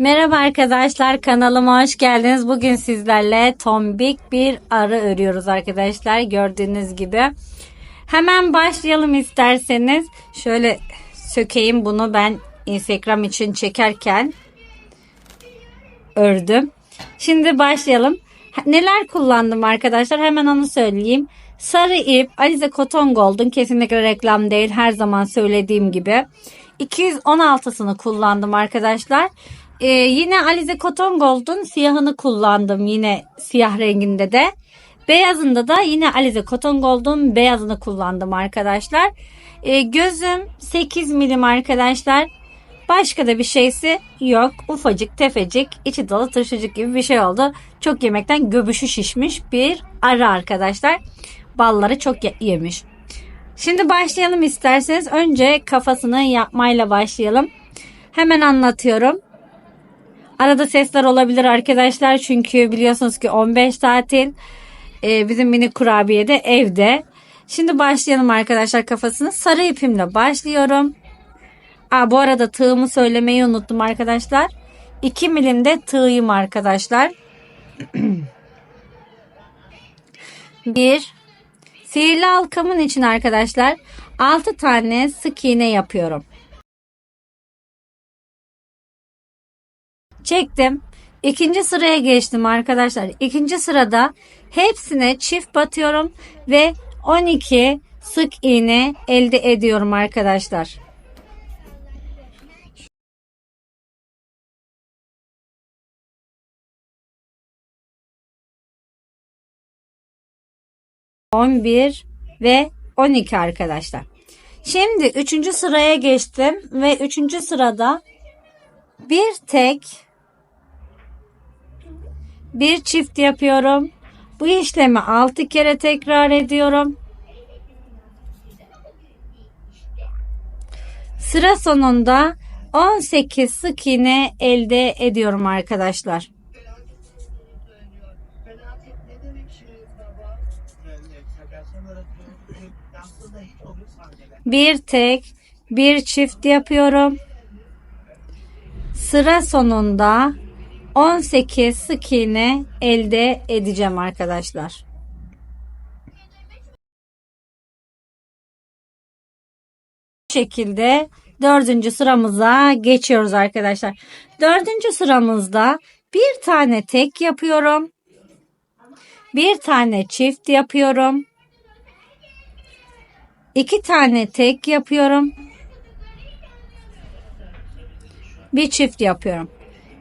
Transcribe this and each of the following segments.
Merhaba arkadaşlar kanalıma hoş geldiniz. Bugün sizlerle tombik bir arı örüyoruz arkadaşlar gördüğünüz gibi. Hemen başlayalım isterseniz. Şöyle sökeyim bunu ben Instagram için çekerken ördüm. Şimdi başlayalım. Neler kullandım arkadaşlar hemen onu söyleyeyim. Sarı ip Alize Cotton Gold'un kesinlikle reklam değil her zaman söylediğim gibi. 216'sını kullandım arkadaşlar. Ee, yine Alize Cotton Gold'un siyahını kullandım yine siyah renginde de. Beyazında da yine Alize Cotton Gold'un beyazını kullandım arkadaşlar. Ee, gözüm 8 milim arkadaşlar. Başka da bir şeysi yok. Ufacık tefecik içi dolu tırşıcık gibi bir şey oldu. Çok yemekten göbüşü şişmiş bir arı arkadaşlar. Balları çok yemiş. Şimdi başlayalım isterseniz. Önce kafasını yapmayla başlayalım. Hemen anlatıyorum. Arada sesler olabilir arkadaşlar. Çünkü biliyorsunuz ki 15 tatil. Ee, bizim mini kurabiye de evde. Şimdi başlayalım arkadaşlar kafasını. Sarı ipimle başlıyorum. Aa, bu arada tığımı söylemeyi unuttum arkadaşlar. 2 milimde tığım arkadaşlar. Bir sihirli halkamın için arkadaşlar 6 tane sık iğne yapıyorum. Çektim. İkinci sıraya geçtim arkadaşlar. İkinci sırada hepsine çift batıyorum ve 12 sık iğne elde ediyorum arkadaşlar. On bir ve 12 arkadaşlar. Şimdi üçüncü sıraya geçtim ve üçüncü sırada bir tek bir çift yapıyorum. Bu işlemi 6 kere tekrar ediyorum. Sıra sonunda 18 sık iğne elde ediyorum arkadaşlar. Bir tek bir çift yapıyorum. Sıra sonunda 18 sık iğne elde edeceğim arkadaşlar. Bu şekilde dördüncü sıramıza geçiyoruz arkadaşlar. Dördüncü sıramızda bir tane tek yapıyorum. Bir tane çift yapıyorum. iki tane tek yapıyorum. Bir çift yapıyorum.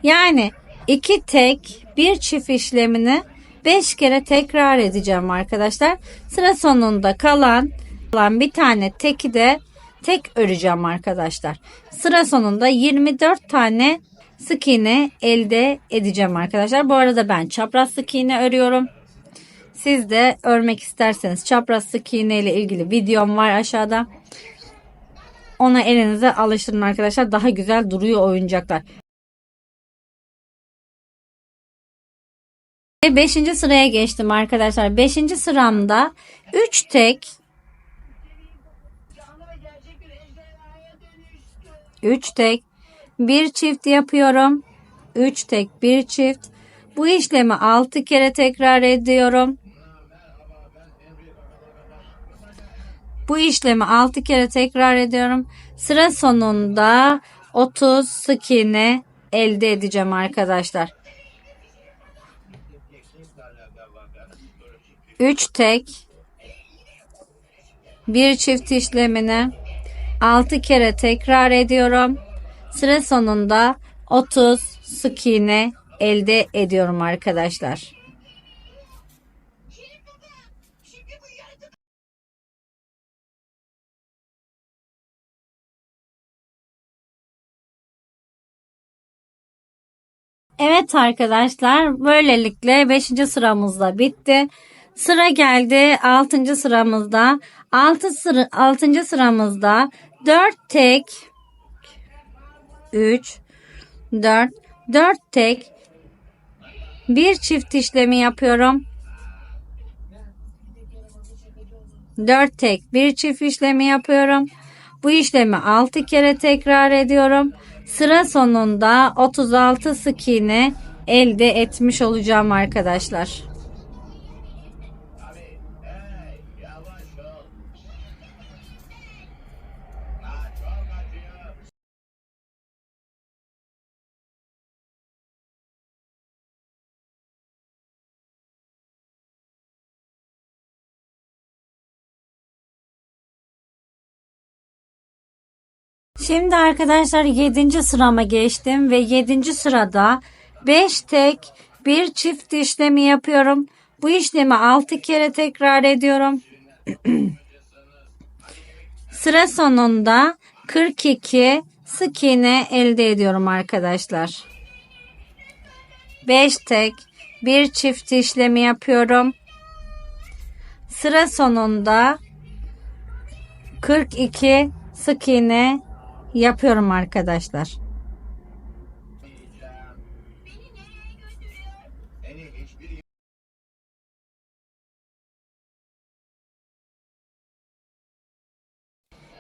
Yani iki tek bir çift işlemini 5 kere tekrar edeceğim arkadaşlar. Sıra sonunda kalan, kalan bir tane teki de tek öreceğim arkadaşlar. Sıra sonunda 24 tane sık iğne elde edeceğim arkadaşlar. Bu arada ben çapraz sık iğne örüyorum. Siz de örmek isterseniz çapraz sık iğne ile ilgili videom var aşağıda. Ona elinize alıştırın arkadaşlar. Daha güzel duruyor oyuncaklar. Beşinci sıraya geçtim arkadaşlar. Beşinci sıramda 3 tek 3 tek bir çift yapıyorum. 3 tek bir çift. Bu işlemi 6 kere tekrar ediyorum. Bu işlemi 6 kere tekrar ediyorum. Sıra sonunda 30 sık iğne elde edeceğim arkadaşlar. 3 tek bir çift işlemini 6 kere tekrar ediyorum. Sıra sonunda 30 sık iğne elde ediyorum arkadaşlar. Evet arkadaşlar böylelikle 5. sıramızda bitti. Sıra geldi 6. sıramızda. 6 sıra 6. sıramızda 4 tek 3 4 4 tek bir çift işlemi yapıyorum. 4 tek bir çift işlemi yapıyorum. Bu işlemi 6 kere tekrar ediyorum. Sıra sonunda 36 sık iğne elde etmiş olacağım arkadaşlar. Şimdi arkadaşlar 7. sırama geçtim ve 7. sırada 5 tek bir çift işlemi yapıyorum. Bu işlemi 6 kere tekrar ediyorum. Sıra sonunda 42 sık iğne elde ediyorum arkadaşlar. 5 tek bir çift işlemi yapıyorum. Sıra sonunda 42 sık iğne yapıyorum arkadaşlar.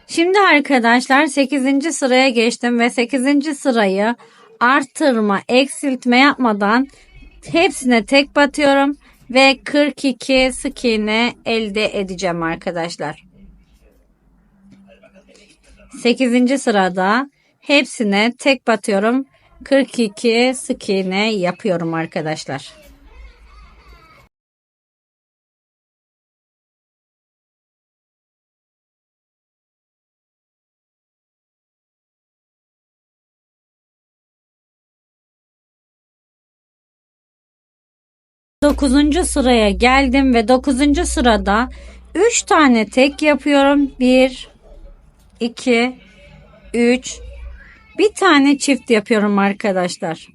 Şimdi arkadaşlar 8. sıraya geçtim ve 8. sırayı artırma, eksiltme yapmadan hepsine tek batıyorum ve 42 sık iğne elde edeceğim arkadaşlar. 8. sırada hepsine tek batıyorum. 42 sık iğne yapıyorum arkadaşlar. Dokuzuncu sıraya geldim ve dokuzuncu sırada üç tane tek yapıyorum. Bir, 2 3 bir tane çift yapıyorum arkadaşlar.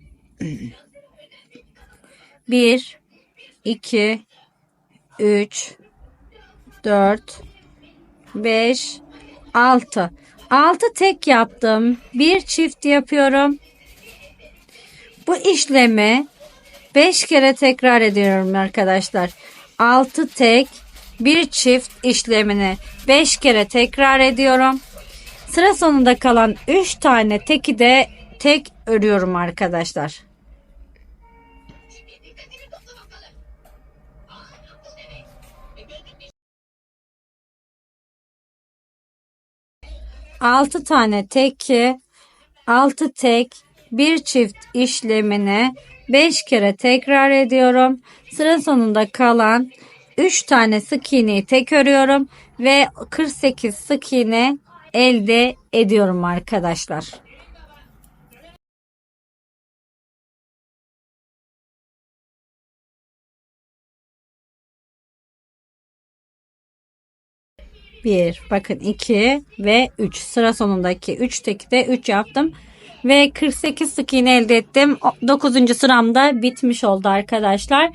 1 2 3 4 5 6 6 tek yaptım. Bir çift yapıyorum. Bu işlemi 5 kere tekrar ediyorum arkadaşlar. 6 tek bir çift işlemini 5 kere tekrar ediyorum. Sıra sonunda kalan 3 tane teki de tek örüyorum arkadaşlar. Altı tane teki, altı tek, bir çift işlemini 5 kere tekrar ediyorum. Sıra sonunda kalan 3 tane sık iğneyi tek örüyorum ve 48 sık iğne elde ediyorum arkadaşlar. Bir, bakın iki ve üç sıra sonundaki üç teki de üç yaptım ve 48 sık iğne elde ettim. 9. sıramda bitmiş oldu arkadaşlar.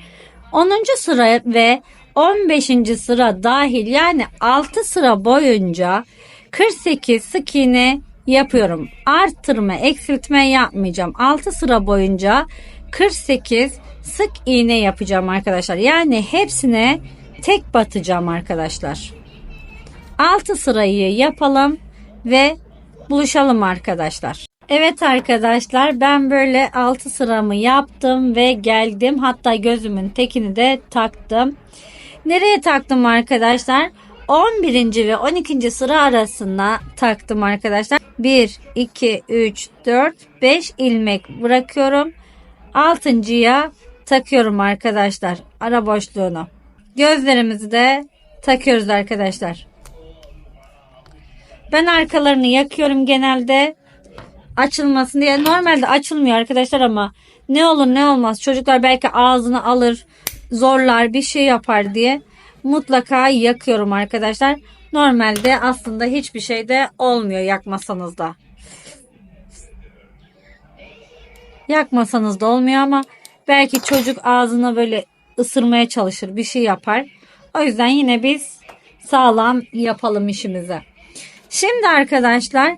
10. sıra ve 15. sıra dahil yani 6 sıra boyunca 48 sık iğne yapıyorum. Arttırma, eksiltme yapmayacağım. 6 sıra boyunca 48 sık iğne yapacağım arkadaşlar. Yani hepsine tek batacağım arkadaşlar. 6 sırayı yapalım ve buluşalım arkadaşlar. Evet arkadaşlar ben böyle 6 sıramı yaptım ve geldim. Hatta gözümün tekini de taktım. Nereye taktım arkadaşlar? 11. ve 12. sıra arasında taktım arkadaşlar. 1, 2, 3, 4, 5 ilmek bırakıyorum. 6.ya takıyorum arkadaşlar. Ara boşluğunu. Gözlerimizi de takıyoruz arkadaşlar. Ben arkalarını yakıyorum genelde. Açılmasın diye. Normalde açılmıyor arkadaşlar ama ne olur ne olmaz. Çocuklar belki ağzını alır, zorlar, bir şey yapar diye mutlaka yakıyorum arkadaşlar. Normalde aslında hiçbir şey de olmuyor yakmasanız da. Yakmasanız da olmuyor ama belki çocuk ağzına böyle ısırmaya çalışır bir şey yapar. O yüzden yine biz sağlam yapalım işimizi. Şimdi arkadaşlar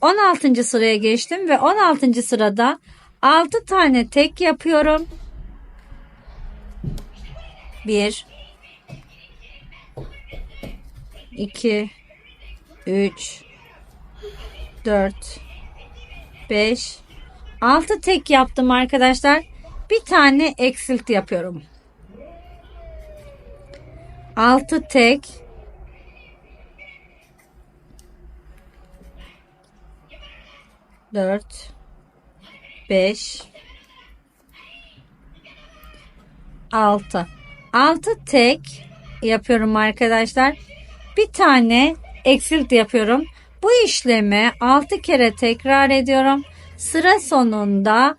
16. E, sıraya geçtim ve 16. sırada 6 tane tek yapıyorum. 1 2 3 4 5 6 tek yaptım arkadaşlar. Bir tane eksilt yapıyorum. 6 tek 4 5 6 6 tek yapıyorum arkadaşlar. Bir tane eksilt yapıyorum. Bu işlemi 6 kere tekrar ediyorum. Sıra sonunda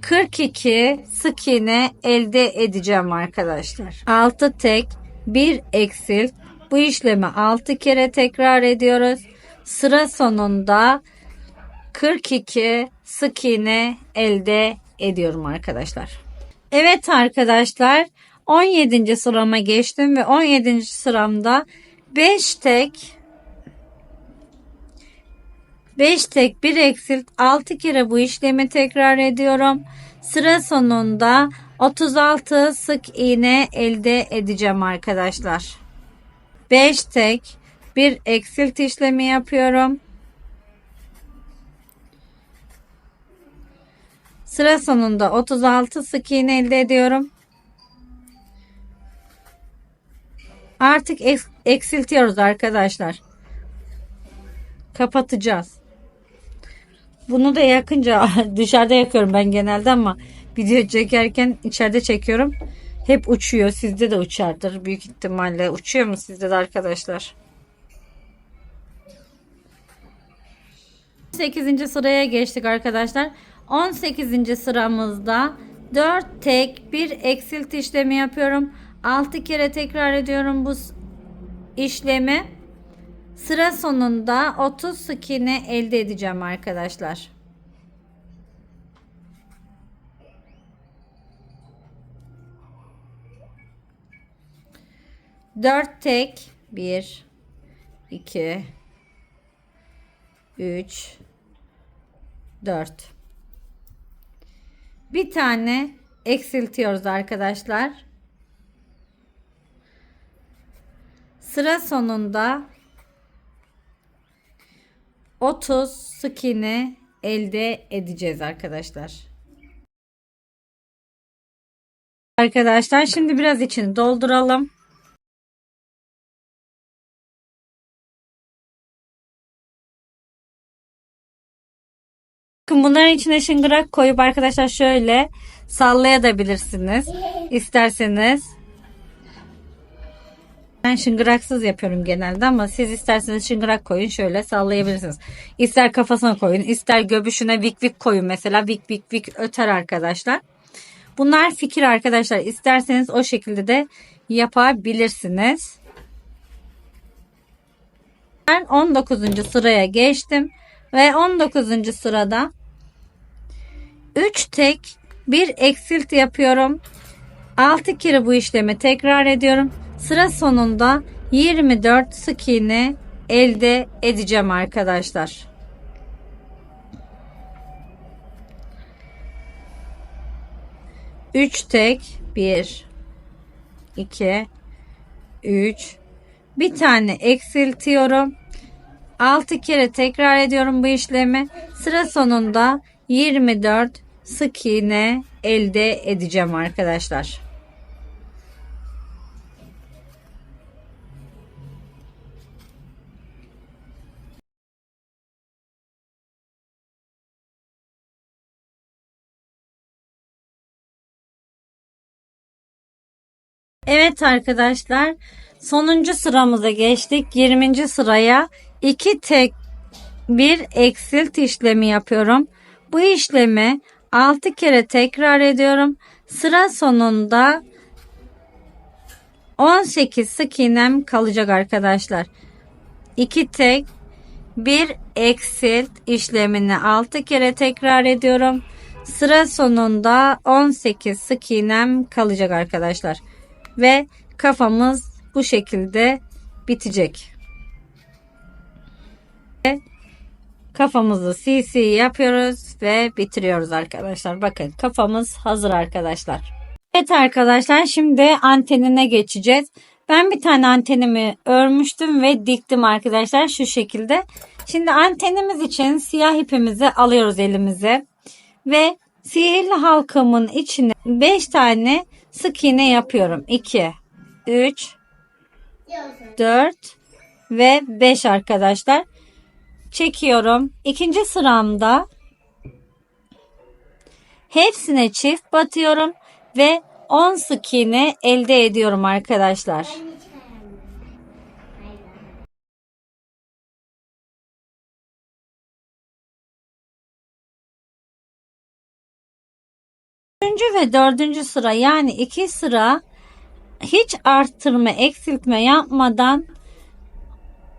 42 sık iğne elde edeceğim arkadaşlar. 6 tek 1 eksilt. Bu işlemi 6 kere tekrar ediyoruz. Sıra sonunda 42 sık iğne elde ediyorum arkadaşlar. Evet arkadaşlar 17. sırama geçtim ve 17. sıramda 5 tek 5 tek 1 eksilt 6 kere bu işlemi tekrar ediyorum. Sıra sonunda 36 sık iğne elde edeceğim arkadaşlar. 5 tek 1 eksilt işlemi yapıyorum. Sıra sonunda 36 sık iğne elde ediyorum. Artık eksiltiyoruz arkadaşlar. Kapatacağız. Bunu da yakınca dışarıda yakıyorum ben genelde ama video çekerken içeride çekiyorum. Hep uçuyor. Sizde de uçardır büyük ihtimalle. Uçuyor mu sizde de arkadaşlar? 18. sıraya geçtik arkadaşlar. 18. sıramızda 4 tek 1 eksilt işlemi yapıyorum. 6 kere tekrar ediyorum bu işlemi. Sıra sonunda 30 sık iğne elde edeceğim arkadaşlar. Dört tek bir iki üç dört bir tane eksiltiyoruz arkadaşlar. Sıra sonunda 30 sık iğne elde edeceğiz arkadaşlar. Arkadaşlar şimdi biraz içini dolduralım. Bakın bunların içine şıngırak koyup arkadaşlar şöyle sallayabilirsiniz. İsterseniz. Ben şıngıraksız yapıyorum genelde ama siz isterseniz şıngırak koyun şöyle sallayabilirsiniz. İster kafasına koyun ister göbüşüne vik vik koyun mesela vik vik vik öter arkadaşlar. Bunlar fikir arkadaşlar. İsterseniz o şekilde de yapabilirsiniz. Ben 19. sıraya geçtim ve 19. sırada 3 tek 1 eksilt yapıyorum. 6 kere bu işlemi tekrar ediyorum. Sıra sonunda 24 sık iğne elde edeceğim arkadaşlar. Üç tek bir iki üç bir tane eksiltiyorum. 6 kere tekrar ediyorum bu işlemi. Sıra sonunda 24 sık iğne elde edeceğim arkadaşlar. Evet arkadaşlar sonuncu sıramıza geçtik. 20. sıraya 2 tek bir eksilt işlemi yapıyorum. Bu işlemi 6 kere tekrar ediyorum. Sıra sonunda 18 sık iğnem kalacak arkadaşlar. 2 tek bir eksilt işlemini 6 kere tekrar ediyorum. Sıra sonunda 18 sık iğnem kalacak arkadaşlar. Ve kafamız bu şekilde bitecek. Kafamızı CC yapıyoruz ve bitiriyoruz arkadaşlar. Bakın kafamız hazır arkadaşlar. Evet arkadaşlar şimdi antenine geçeceğiz. Ben bir tane antenimi örmüştüm ve diktim arkadaşlar şu şekilde. Şimdi antenimiz için siyah ipimizi alıyoruz elimize ve sihirli halkamın içine 5 tane sık iğne yapıyorum. 2, 3, 4 ve 5 arkadaşlar. Çekiyorum. İkinci sıramda hepsine çift batıyorum ve 10 sık iğne elde ediyorum arkadaşlar. Ve dördüncü sıra yani iki sıra hiç arttırma eksiltme yapmadan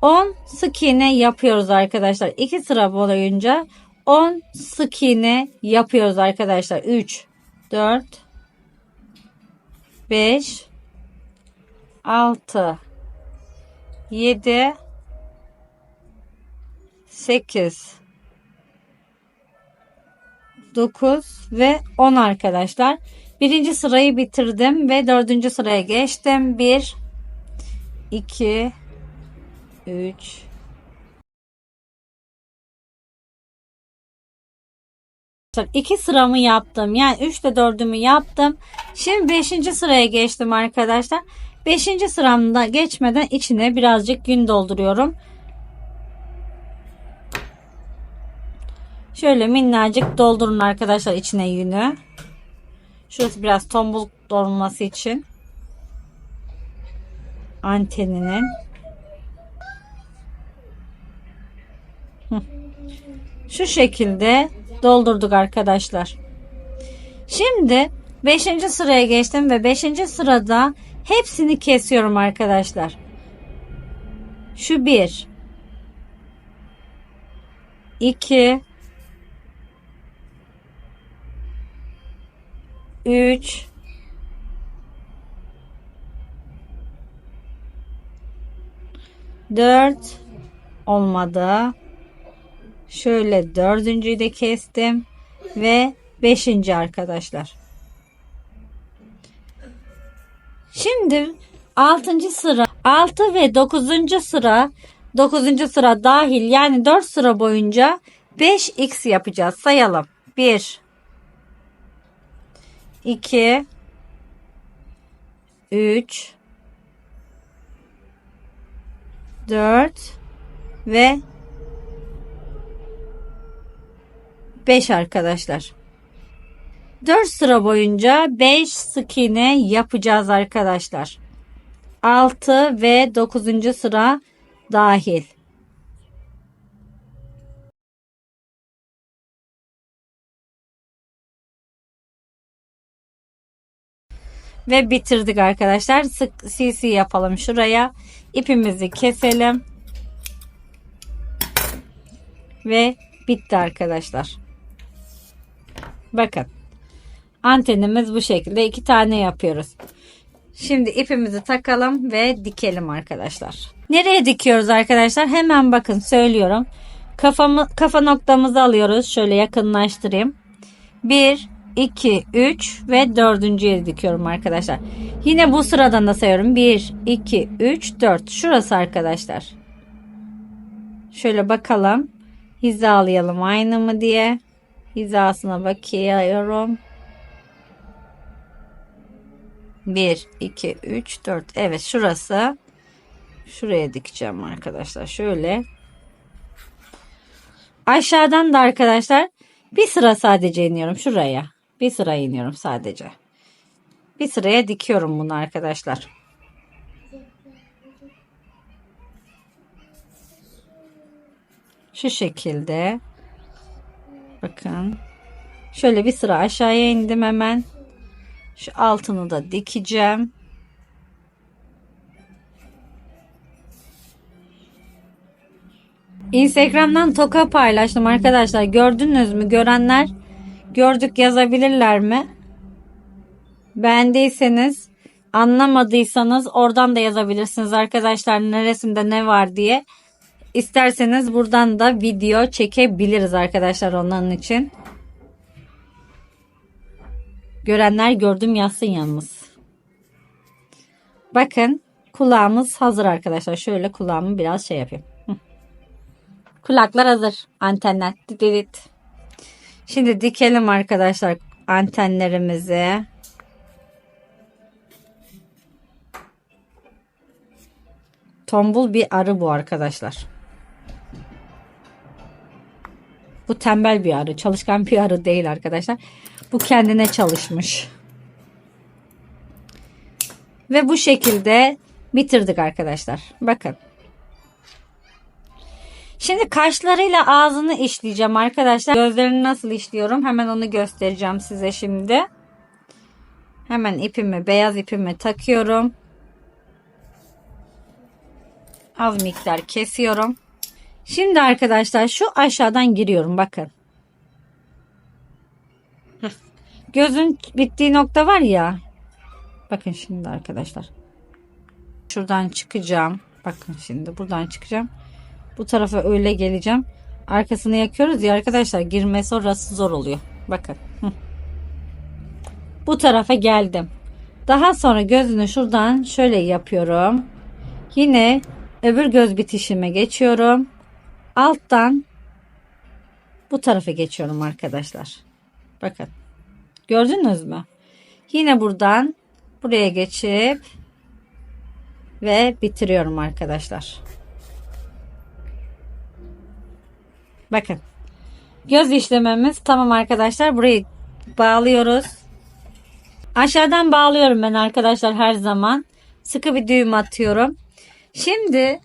10 sık iğne yapıyoruz arkadaşlar. 2 sıra boyunca 10 sık iğne yapıyoruz arkadaşlar. 3 4 5 6 7 8 9 ve 10 arkadaşlar. Birinci sırayı bitirdim ve dördüncü sıraya geçtim. 1 2 3 iki sıramı yaptım. Yani 3 ile 4'ümü yaptım. Şimdi 5. sıraya geçtim arkadaşlar. 5. sıramda geçmeden içine birazcık gün dolduruyorum. Şöyle minnacık doldurun arkadaşlar içine yünü. Şurası biraz tombul olması için. Anteninin. Şu şekilde doldurduk arkadaşlar. Şimdi 5. sıraya geçtim ve 5. sırada hepsini kesiyorum arkadaşlar. Şu 1 2 3 4 olmadı. Şöyle dördüncüyü de kestim ve beşinci arkadaşlar. Şimdi altıncı sıra altı ve dokuzuncu sıra dokuzuncu sıra dahil yani dört sıra boyunca 5x yapacağız. Sayalım. 1 2 3 4 ve 5 arkadaşlar. 4 sıra boyunca 5 sık iğne yapacağız arkadaşlar. 6 ve 9. sıra dahil. Ve bitirdik arkadaşlar. Sık CC yapalım şuraya. İpimizi keselim. Ve bitti arkadaşlar. Bakın. Antenimiz bu şekilde. iki tane yapıyoruz. Şimdi ipimizi takalım ve dikelim arkadaşlar. Nereye dikiyoruz arkadaşlar? Hemen bakın söylüyorum. Kafamı, kafa noktamızı alıyoruz. Şöyle yakınlaştırayım. 1, 2, 3 ve dördüncüye dikiyorum arkadaşlar. Yine bu sıradan da sayıyorum. 1, 2, 3, 4. Şurası arkadaşlar. Şöyle bakalım. Hizalayalım aynı mı diye. Hizasına bakıyorum. 1, 2, 3, 4. Evet şurası. Şuraya dikeceğim arkadaşlar. Şöyle. Aşağıdan da arkadaşlar bir sıra sadece iniyorum şuraya. Bir sıra iniyorum sadece. Bir sıraya dikiyorum bunu arkadaşlar. Şu şekilde. Bakın. Şöyle bir sıra aşağıya indim hemen. Şu altını da dikeceğim. Instagram'dan toka paylaştım arkadaşlar. Gördünüz mü? Görenler gördük yazabilirler mi? Beğendiyseniz, anlamadıysanız oradan da yazabilirsiniz arkadaşlar neresinde ne var diye. İsterseniz buradan da video çekebiliriz arkadaşlar onların için. Görenler gördüm yazsın yalnız. Bakın kulağımız hazır arkadaşlar. Şöyle kulağımı biraz şey yapayım. Kulaklar hazır. Antenler. Didit. Şimdi dikelim arkadaşlar antenlerimizi. Tombul bir arı bu arkadaşlar. Bu tembel bir arı. Çalışkan bir arı değil arkadaşlar. Bu kendine çalışmış. Ve bu şekilde bitirdik arkadaşlar. Bakın. Şimdi kaşlarıyla ağzını işleyeceğim arkadaşlar. Gözlerini nasıl işliyorum hemen onu göstereceğim size şimdi. Hemen ipimi beyaz ipimi takıyorum. Az miktar kesiyorum. Şimdi arkadaşlar şu aşağıdan giriyorum bakın. Gözün bittiği nokta var ya. Bakın şimdi arkadaşlar. Şuradan çıkacağım. Bakın şimdi buradan çıkacağım. Bu tarafa öyle geleceğim. Arkasını yakıyoruz ya arkadaşlar. Girmesi orası zor oluyor. Bakın. Bu tarafa geldim. Daha sonra gözünü şuradan şöyle yapıyorum. Yine öbür göz bitişime geçiyorum. Alttan bu tarafa geçiyorum arkadaşlar. Bakın. Gördünüz mü? Yine buradan buraya geçip ve bitiriyorum arkadaşlar. Bakın. Göz işlememiz tamam arkadaşlar. Burayı bağlıyoruz. Aşağıdan bağlıyorum ben arkadaşlar her zaman. Sıkı bir düğüm atıyorum. Şimdi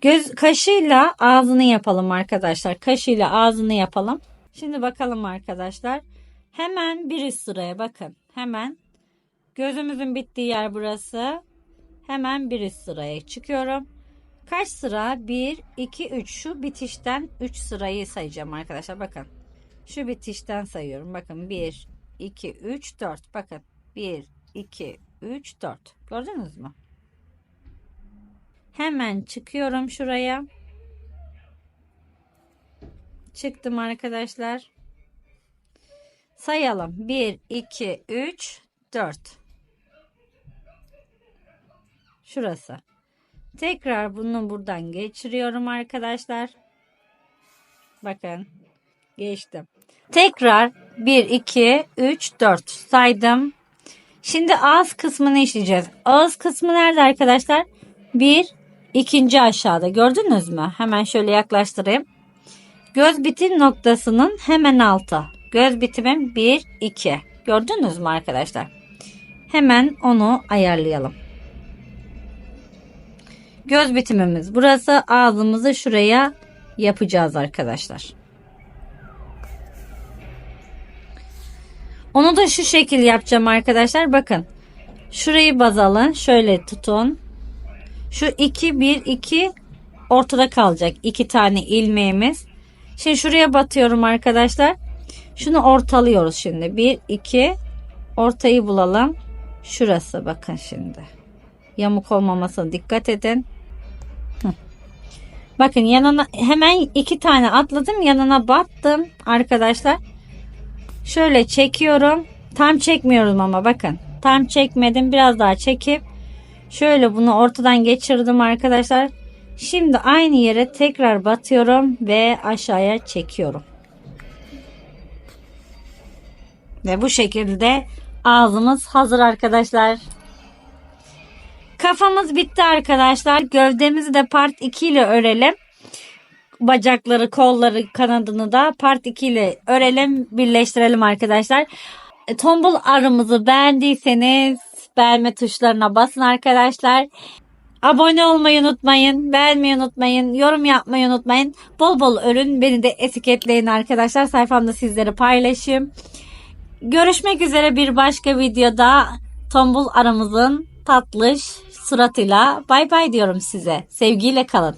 göz kaşıyla ağzını yapalım arkadaşlar. Kaşıyla ağzını yapalım. Şimdi bakalım arkadaşlar. Hemen bir üst sıraya bakın. Hemen gözümüzün bittiği yer burası. Hemen bir üst sıraya çıkıyorum. Kaç sıra? 1, 2, 3. Şu bitişten 3 sırayı sayacağım arkadaşlar. Bakın. Şu bitişten sayıyorum. Bakın 1, 2, 3, 4. Bakın. 1, 2, 3, 4. Gördünüz mü? Hemen çıkıyorum şuraya. Çıktım arkadaşlar. Sayalım. 1, 2, 3, 4. Şurası. Tekrar bunu buradan geçiriyorum arkadaşlar. Bakın. Geçtim. Tekrar 1, 2, 3, 4 saydım. Şimdi ağız kısmını işleyeceğiz. Ağız kısmı nerede arkadaşlar? 1, ikinci aşağıda. Gördünüz mü? Hemen şöyle yaklaştırayım. Göz bitim noktasının hemen altı. Göz bitimim 1, 2. Gördünüz mü arkadaşlar? Hemen onu ayarlayalım. Göz bitimimiz burası. Ağzımızı şuraya yapacağız arkadaşlar. Onu da şu şekil yapacağım arkadaşlar. Bakın. Şurayı baz alın. Şöyle tutun. Şu 2 1 2 ortada kalacak. 2 tane ilmeğimiz. Şimdi şuraya batıyorum arkadaşlar. Şunu ortalıyoruz şimdi. 1 2 ortayı bulalım. Şurası bakın şimdi. Yamuk olmamasına dikkat edin. Bakın yanına hemen iki tane atladım. Yanına battım arkadaşlar. Şöyle çekiyorum. Tam çekmiyorum ama bakın. Tam çekmedim. Biraz daha çekip şöyle bunu ortadan geçirdim arkadaşlar. Şimdi aynı yere tekrar batıyorum ve aşağıya çekiyorum. Ve bu şekilde ağzımız hazır arkadaşlar. Kafamız bitti arkadaşlar. Gövdemizi de part 2 ile örelim. Bacakları, kolları, kanadını da part 2 ile örelim, birleştirelim arkadaşlar. E, Tombul arımızı beğendiyseniz beğenme tuşlarına basın arkadaşlar. Abone olmayı unutmayın, beğenmeyi unutmayın, yorum yapmayı unutmayın. Bol bol örün, beni de etiketleyin arkadaşlar. Sayfamda sizleri paylaşayım. Görüşmek üzere bir başka videoda tombul aramızın tatlış suratıyla bay bay diyorum size. Sevgiyle kalın.